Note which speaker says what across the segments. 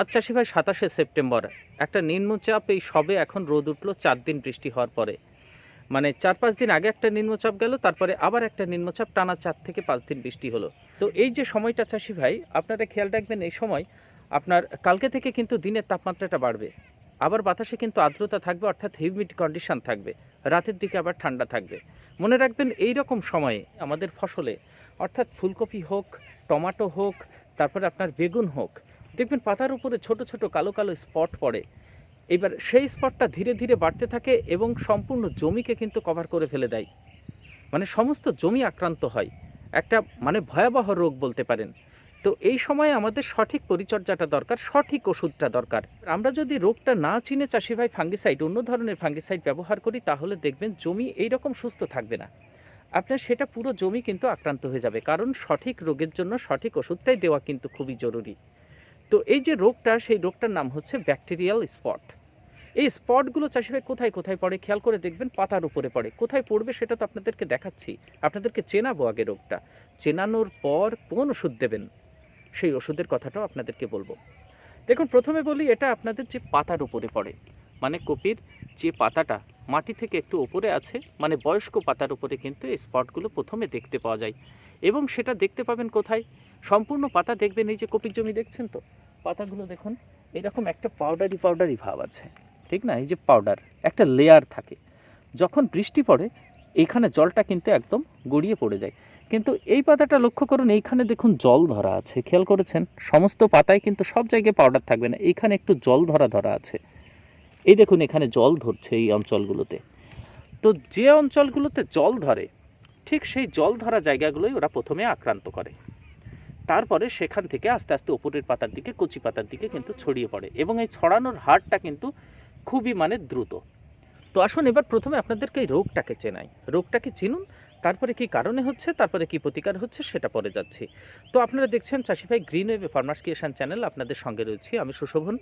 Speaker 1: আজ চাষি ভাই সাতাশে সেপ্টেম্বর। একটা নিম্নচাপ, এই সবে এখন রোদ উঠল, চার দিন বৃষ্টি হওয়ার পরে। মানে চার পাঁচ দিন আগে একটা নিম্নচাপ গেল, তারপরে আবার একটা নিম্নচাপ, টানা চার থেকে পাঁচ দিন বৃষ্টি হলো। তো এই যে সময়টা চাষি ভাই, আপনারা খেয়াল রাখবেন, এই সময় আপনার কালকে থেকে কিন্তু দিনের তাপমাত্রাটা বাড়বে। আবার বাতাসে কিন্তু আর্দ্রতা থাকবে, অর্থাৎ হিউমিড কন্ডিশন থাকবে। রাতের দিকে আবার ঠান্ডা থাকবে। মনে রাখবেন এই রকম সময়ে আমাদের ফসলে, অর্থাৎ ফুলকপি হোক, টমাটো হোক, তারপরে আপনার বেগুন হোক দেখবেন পাতার উপরে ছোট ছোট কালো কালো স্পট পড়ে। এবার সেই স্পটটা ধীরে ধীরে বাড়তে থাকে এবং সম্পূর্ণ জমিকে কিন্তু কভার করে ফেলে দেয়। মানে সমস্ত জমি আক্রান্ত হয়। একটা মানে ভয়াবহ রোগ বলতে পারেন। তো এই সময়ে আমাদের সঠিক পরিচর্যাটা দরকার, সঠিক ওষুধটা দরকার। আমরা যদি রোগটা না চিনে চাষি ভাই ফাঙ্গিসাইড অন্য ধরনের ফাঙ্গিসাইড ব্যবহার করি, তাহলে দেখবেন জমি এই রকম সুস্থ থাকবে না। আপনার সেটা পুরো জমি কিন্তু আক্রান্ত হয়ে যাবে। কারণ সঠিক রোগের জন্য সঠিক ওষুধটাই দেওয়া কিন্তু খুবই জরুরি। তো এই যে রোগটা, সেই রোগটার নাম হচ্ছে ব্যাকটেরিয়াল স্পট। এই স্পটগুলো চাষিভাই কোথায় কোথায় পড়ে খেয়াল করে দেখবেন, পাতার উপরে পড়ে। কোথায় পড়বে সেটা তো আপনাদেরকে দেখাচ্ছি। আপনাদেরকে চেনাবো আগে রোগটা। চেনানোর পর কোন ওষুধ দেবেন, সেই ওষুধের কথাটাও আপনাদেরকে বলব। দেখুন, প্রথমে বলি, এটা আপনাদের যে পাতার উপরে পড়ে মানে কপির যে পাতাটা, মাটি থেকে একটু উপরে আছে মানে বয়স্ক পাতার উপরে কিন্তু এই স্পটগুলো প্রথমে দেখতে পাওয়া যায়। এবং সেটা দেখতে পাবেন কোথায়? সম্পূর্ণ পাতা দেখবেন, এই যে কপির জমি দেখছেন তো? পাতাগুলো দেখুন, এরকম একটা পাউডারি পাউডারি ভাব আছে, ঠিক না? এই যে পাউডার একটা লেয়ার থাকে। যখন বৃষ্টি পড়ে এইখানে জলটা কিন্তু একদম গড়িয়ে পড়ে যায়। কিন্তু এই পাতাটা লক্ষ্য করুন, এইখানে দেখুন জল ধরা আছে, খেয়াল করেছেন? সমস্ত পাতায় কিন্তু সব জায়গায় পাউডার থাকবে না এইখানে একটু জল ধরা ধরা আছে। এই দেখুন, এখানে জল ধরছে এই অঞ্চলগুলোতে। তো যে অঞ্চলগুলোতে জল ধরে, ঠিক সেই জল ধরা জায়গাগুলোই ওরা প্রথমে আক্রান্ত করে। তারপরে সেখান থেকে আস্তে আস্তে উপরের পাতার দিকে, কচি পাতার দিকে কিন্তু ছড়িয়ে পড়ে এবং এই ছড়ানোর হারটা কিন্তু খুবই মানে দ্রুত। তো আসুন এবার প্রথমে আপনাদেরকে এই রোগটাকে চেনাই। রোগটাকে চিনুন, তারপরে কি কারণে হচ্ছে, তারপরে কি প্রতিকার হচ্ছে সেটা পরে যাচ্ছি। তো আপনারা দেখছেন চাষি ভাই গ্রিন ওয়েভ ফার্মার্স চ্যানেল, আপনাদের সঙ্গে রয়েছি আমি সুশোভন।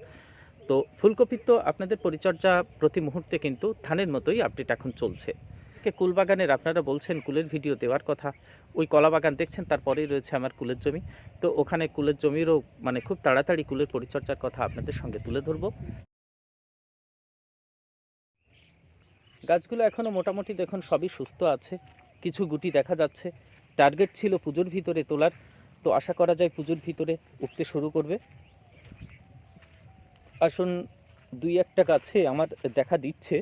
Speaker 1: তো ফুলকপির তো আপনাদের পরিচর্যা প্রতি মুহূর্তে কিন্তু ধানের মতোই আপডেট এখন চলছে। কে কুলবাগানের, আপনারা বলছেন কুলের ভিডিও দেওয়ার কথা। ওই কলা বাগান দেখছেন, তারপরেই রয়েছে আমার কুলের জমি। তো ওখানে কুলের জমিরও মানে খুব তাড়াতাড়ি কুলের পরিচর্যার কথা আপনাদের সঙ্গে তুলে ধরবো। গাছগুলো এখনও মোটামুটি দেখুন সবই সুস্থ আছে। কিছু গুটি দেখা যাচ্ছে। টার্গেট ছিল পুজোর ভিতরে তোলার। তো আশা করা যায় পুজোর ভিতরে উঠতে শুরু করবে। আসুন, দুই একটা গাছে আমার দেখা দিচ্ছে।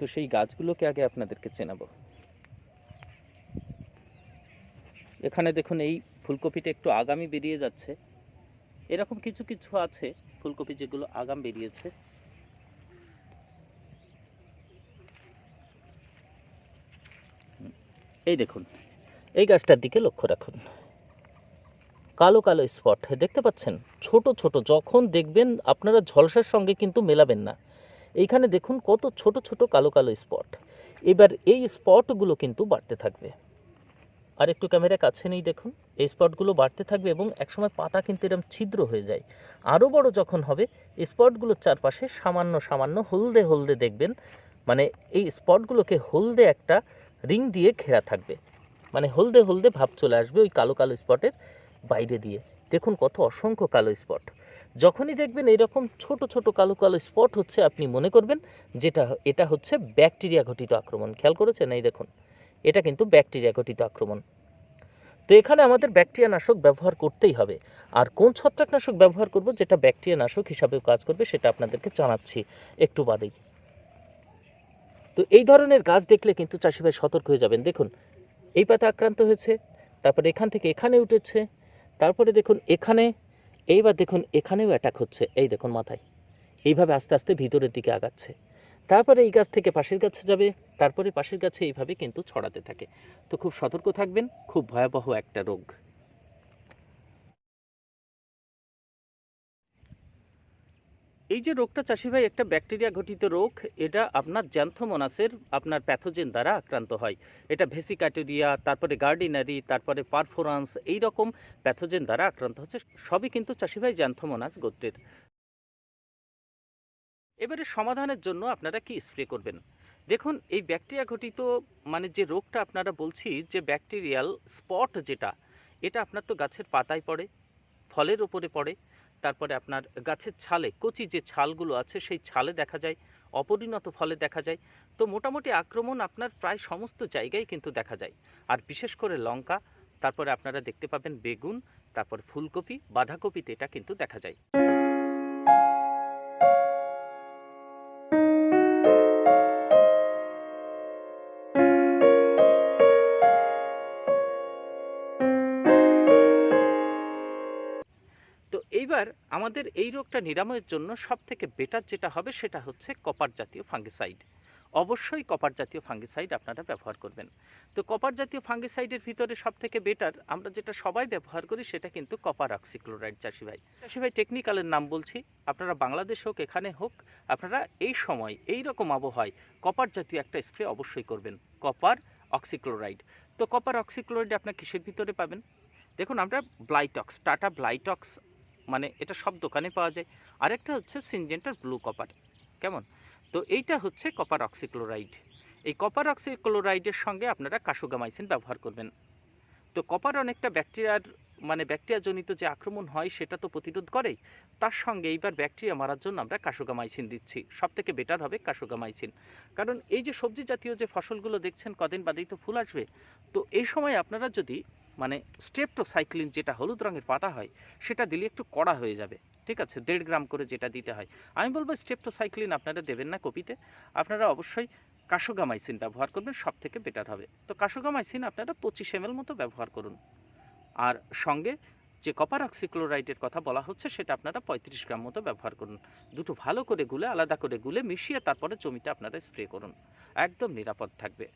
Speaker 1: তো সেই গাছগুলোকে আগে আপনাদেরকে চেনাবো। এখানে দেখুন, এই ফুলকপিটা একটু আগামী বেরিয়ে যাচ্ছে। এরকম কিছু কিছু আছে ফুলকপি যেগুলো আগাম বেরিয়েছে। এই দেখুন, এই গাছটার দিকে লক্ষ্য রাখুন। কালো কালো স্পট, দেখতে পাচ্ছেন? ছোট ছোট, যখন দেখবেন আপনারা ঝলসার সঙ্গে কিন্তু মেলাবেন না। এইখানে দেখুন কত ছোট ছোট কালো কালো স্পট এবার এই স্পটগুলো কিন্তু বাড়তে থাকবে। আর একটু ক্যামেরা কাছে নেই দেখুন, এই স্পটগুলো বাড়তে থাকবে এবং একসময় পাতা কিন্তু এরকম ছিদ্র হয়ে যায়। আরও বড় যখন হবে স্পটগুলোর চারপাশে সামান্য সামান্য হলদে হলদে দেখবেন মানে এই স্পটগুলোকে হলদে একটা রিং দিয়ে ঘেরা থাকবে। মানে হলদে হলদে ভাব চলে আসবে ওই কালো কালো স্পটের বাইরে দিয়ে। দেখুন কত অসংখ্য কালো স্পট যখনই দেখবেন এরকম ছোট ছোট কালো কালো স্পট হচ্ছে, আপনি মনে করবেন যেটা, এটা হচ্ছে ব্যাকটেরিয়া ঘটিত আক্রমণ। খেয়াল করেছেন? এই দেখুন, এটা কিন্তু ব্যাকটেরিয়া ঘটিত আক্রমণ। তো এখানে আমাদের ব্যাকটেরিয়া নাশক ব্যবহার করতেই হবে। আর কোন ছত্রাকনাশক ব্যবহার করব যেটা ব্যাকটেরিয়া নাশক হিসাবেও কাজ করবে সেটা আপনাদেরকে জানাচ্ছি একটু বাদেই। তো এই ধরনের গাছ দেখলে কিন্তু চাষি ভাই সতর্ক হয়ে যাবেন। দেখুন, এই পাতা আক্রান্ত হয়েছে, তারপরে এখান থেকে এখানে উঠেছে, তারপরে দেখুন, এখানে এইবার দেখুন এখানেও অ্যাটাক হচ্ছে। এই দেখুন মাথায়। এইভাবে আস্তে আস্তে ভিতরের দিকে আগাচ্ছে। তারপরে এই গাছ থেকে পাশের গাছে যাবে। তারপরে পাশের গাছে এইভাবে কিন্তু ছড়াতে থাকে। তো খুব সতর্ক থাকবেন। খুব ভয়াবহ একটা রোগ। এই যে রোগটা চাষি ভাই, একটা ব্যাকটেরিয়া ঘটিত রোগ, এটা আপনার জ্যান্থোমোনাসের, আপনার প্যাথোজেন দ্বারা আক্রান্ত হয়। এটা ভেসিক্যাটেরিয়া তারপরে গার্ডিনারি, তারপরে পারফোরান্স এই রকম প্যাথোজেন দ্বারা আক্রান্ত হচ্ছে, সবই কিন্তু চাষি ভাই জ্যান্থোমোনাস গোত্রের। এবারে সমাধানের জন্য আপনারা কি স্প্রে করবেন? দেখুন, এই ব্যাকটেরিয়া ঘটিত মানে যে রোগটা আপনারা বলছি, যে ব্যাকটেরিয়াল স্পট যেটা, এটা আপনার তো গাছের পাতায় পড়ে, ফলের ওপরে পড়ে তারপরে আপনার গাছের ছালে, কচি যে ছালগুলো আছে, সেই ছালে দেখা যায়, অপরিণত ফলে দেখা যায়। তো মোটামুটি আক্রমণ আপনার প্রায় সমস্ত জায়গায় কিন্তু দেখা যায়। আর বিশেষ করে লঙ্কা, তারপরে আপনারা দেখতে পাবেন বেগুন, তারপর ফুলকপি, বাঁধাকপিতে এটা কিন্তু দেখা যায়। আমাদের এই রোগটা নিরাময়ের জন্য সব থেকে বেটার যেটা হবে সেটা হচ্ছে কপার জাতীয় ফাঙ্গিসাইড অবশ্যই কপার জাতীয় ফাঙ্গিসাইড আপনারা ব্যবহার করবেন। তো কপার জাতীয় ফাঙ্গিসাইডের ভিতরে সব থেকে বেটার আমরা যেটা সবাই ব্যবহার করি সেটা কিন্তু কপার অক্সিক্লোরাইড চাষি ভাই। চাষি ভাই টেকনিক্যালের নাম বলছি। আপনারা বাংলাদেশ হোক, এখানে হোক, আপনারা এই সময়, এই রকম আবহাওয়ায় কপার জাতীয় একটা স্প্রে অবশ্যই করবেন। কপার অক্সিক্লোরাইড তো কপার অক্সিক্লোরাইড আপনার কিসের ভিতরে পাবেন? দেখুন, আমরা ব্লাইটক্স টাটা ব্লাইটক্স মানে এটা সব দোকানে পাওয়া যায়। আরেকটা হচ্ছে সিনজেন্টার ব্লু কপার কেমন? তো এইটা হচ্ছে কপার অক্সিক্লোরাইড এই কপার অক্সিক্লোরাইডের সঙ্গে আপনারা কাসুগামাইসিন ব্যবহার করবেন। তো কপার অনেকটা ব্যাকটেরিয়ার মানে ব্যাকটেরিয়াজনিত যে আক্রমণ হয়, সেটা তো প্রতিরোধ করেই। তার সঙ্গে এইবার ব্যাকটেরিয়া মারার জন্য আমরা কাসুগামাইসিন দিচ্ছি। সব থেকে বেটার হবে কাসুগামাইসিন। কারণ এই যে সবজি জাতীয় যে ফসলগুলো দেখছেন, কদিন বাদেই তো ফুল আসবে। তো এই সময় আপনারা যদি মানে স্টেপটোসাইক্লিন যেটা হলুদ রঙের পাতা হয়, সেটা দিলে একটু কড়া হয়ে যাবে। ঠিক আছে? দেড় গ্রাম করে যেটা দিতে হয়। আমি বলব স্টেপটোসাইক্লিন আপনারা দেবেন না কপিতে। আপনারা অবশ্যই কাসুগামাইসিন ব্যবহার করবেন সব থেকে বেটার হবে। তো কাশোগামাইসিন আপনারা পঁচিশ এম মতো ব্যবহার করুন। আর সঙ্গে যে কপার অক্সিক্লোরাইডের কথা বলা হচ্ছে, সেটা আপনারা পঁয়ত্রিশ গ্রাম মতো ব্যবহার করুন। দুটো ভালো করে গুলে, আলাদা করে গুলে, মিশিয়ে তারপরে জমিতে আপনারা স্প্রে করুন। একদম নিরাপদ থাকবে।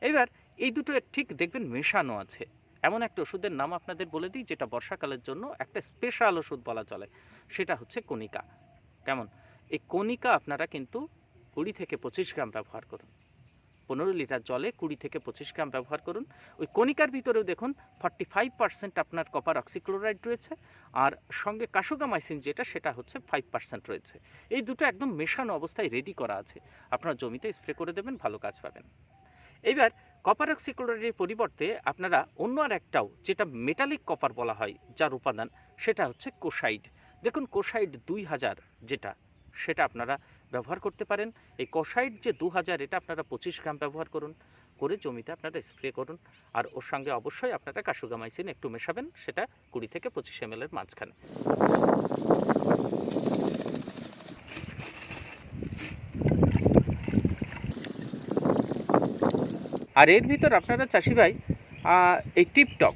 Speaker 1: এবার এই দুটো ঠিক দেখবেন মেশানো আছে। এমন একটা ওষুধের নাম আপনাদের বলে দিই, যেটা বর্ষাকালের জন্য একটা স্পেশাল ওষুধ বলা চলে। সেটা হচ্ছে কণিকা। কেমন? এই কণিকা আপনারা কিন্তু কুড়ি থেকে পঁচিশ গ্রাম ব্যবহার করুন। পনেরো লিটার জলে কুড়ি থেকে পঁচিশ গ্রাম ব্যবহার করুন। ওই কণিকার ভিতরেও দেখুন ফর্টি ফাইভ পার্সেন্ট আপনার কপার অক্সিক্লোরাইড রয়েছে, আর সঙ্গে কাসুগামাইসিন যেটা, সেটা হচ্ছে ফাইভ পার্সেন্ট রয়েছে। এই দুটো একদম মেশানো অবস্থায় রেডি করা আছে। আপনার জমিতে স্প্রে করে দেবেন, ভালো কাজ পাবেন। এইবার কপার অক্সিক্লোরাইডের পরিবর্তে আপনারা অন্য আর একটাও যেটা মেটালিক কপার বলা হয়, যার উপাদান, সেটা হচ্ছে কোসাইড। দেখুন, কোসাইড দুই হাজার যেটা, সেটা আপনারা ব্যবহার করতে পারেন। এই কোসাইড যে দু হাজার, এটা আপনারা পঁচিশ গ্রাম ব্যবহার করুন, করে জমিতে আপনারা স্প্রে করুন। আর ওর সঙ্গে অবশ্যই আপনারা কাসুগামাইসিন একটু মেশাবেন, সেটা কুড়ি থেকে পঁচিশ এম এর মাঝখানে। আর এর ভিতর আপনারা চাষি ভাই এই টিপটপ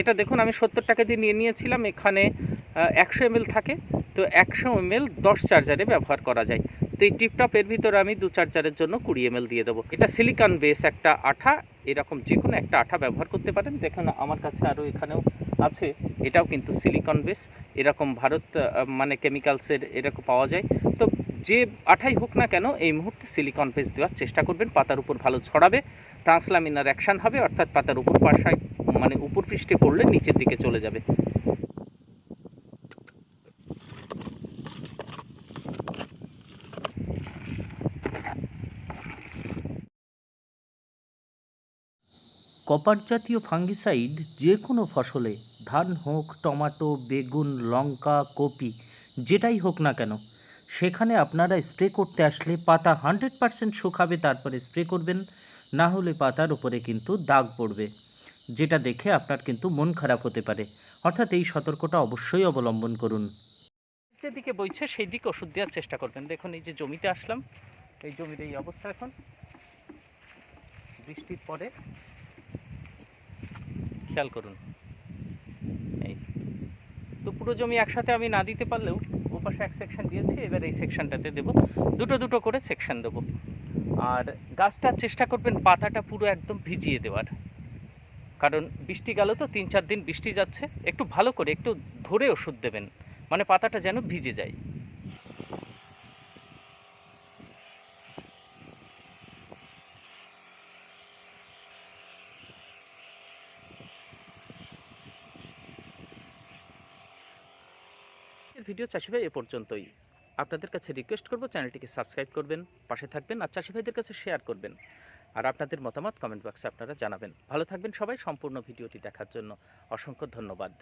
Speaker 1: এটা দেখুন, আমি সত্তর টাকা দিয়ে নিয়ে নিয়েছিলাম, এখানে একশো এম থাকে। তো একশো এম এল দশ চার্জারে ব্যবহার করা যায়। তো এই টিপটপ এর ভিতরে আমি দু চার্জারের জন্য কুড়ি এম দিয়ে দেবো। এটা সিলিকন বেস একটা আঠা, এরকম যে কোনো একটা আঠা ব্যবহার করতে পারেন। দেখুন, আমার কাছে আরও এখানেও আছে। এটাও কিন্তু সিলিকন বেস এরকম ভারত মানে কেমিক্যালসের এরকম পাওয়া যায়। তো যে আঠাই হোক না কেন, এই মুহূর্তে সিলিকন বেস দেওয়ার চেষ্টা করবেন। পাতার উপর ভালো ছড়াবে। ট্রান্সলামিনার অ্যাকশন হবে, অর্থাৎ পাতার উপর পাশায় মানে উপর পৃষ্ঠে পড়লে নিচের দিকে চলে যাবে। কপার জাতীয় ফাঙ্গিসাইড যে কোনো ফসলে, ধান হোক, টমেটো, বেগুন, লঙ্কা, কপি, যেটাই হোক না কেন সেখানে আপনারা স্প্রে করতে আসলে পাতা হান্ড্রেড পারসেন্ট শুকাবে, তারপরে স্প্রে করবেন। না হলে পাতার উপরে কিন্তু দাগ পড়বে, যেটা দেখে আপনার কিন্তু মন খারাপ হতে পারে। অর্থাৎ এই সতর্কটা অবশ্যই অবলম্বন করুন। যেদিকে বইছে সেই দিকে ওষুধ দেওয়ার চেষ্টা করবেন। দেখুন, এই যে জমিতে আসলাম, এই জমির এই অবস্থা এখন। বৃষ্টির পরে খেয়াল করুন। এই তো পুরো জমি একসাথে আমি না দিতে পারলেও ওপাশে এক সেকশন দিয়েছি, এবার এই সেকশনটাতে দেবো। দুটো দুটো করে সেকশন দেবো। আর গাছটার চেষ্টা করবেন পাতাটা পুরো একদম ভিজিয়ে দেওয়ার। কারণ বৃষ্টি গেল তো, তিন চার দিন বৃষ্টি যাচ্ছে। একটু ভালো করে একটু ধরে ওষুধ দেবেন। মানে পাতাটা যেন ভিজে যায়। আজকের ভিডিও চাষি ভাই এ পর্যন্তই। আপনাদের কাছে রিকোয়েস্ট করব চ্যানেলটিকে সাবস্ক্রাইব করবেন, পাশে থাকবেন আর চাষি ভাইদের কাছে শেয়ার করবেন। আর আপনাদের মতামত কমেন্ট বক্সে আপনারা জানাবেন। ভালো থাকবেন সবাই, সম্পূর্ণ ভিডিওটি দেখার জন্য অসংখ্য ধন্যবাদ।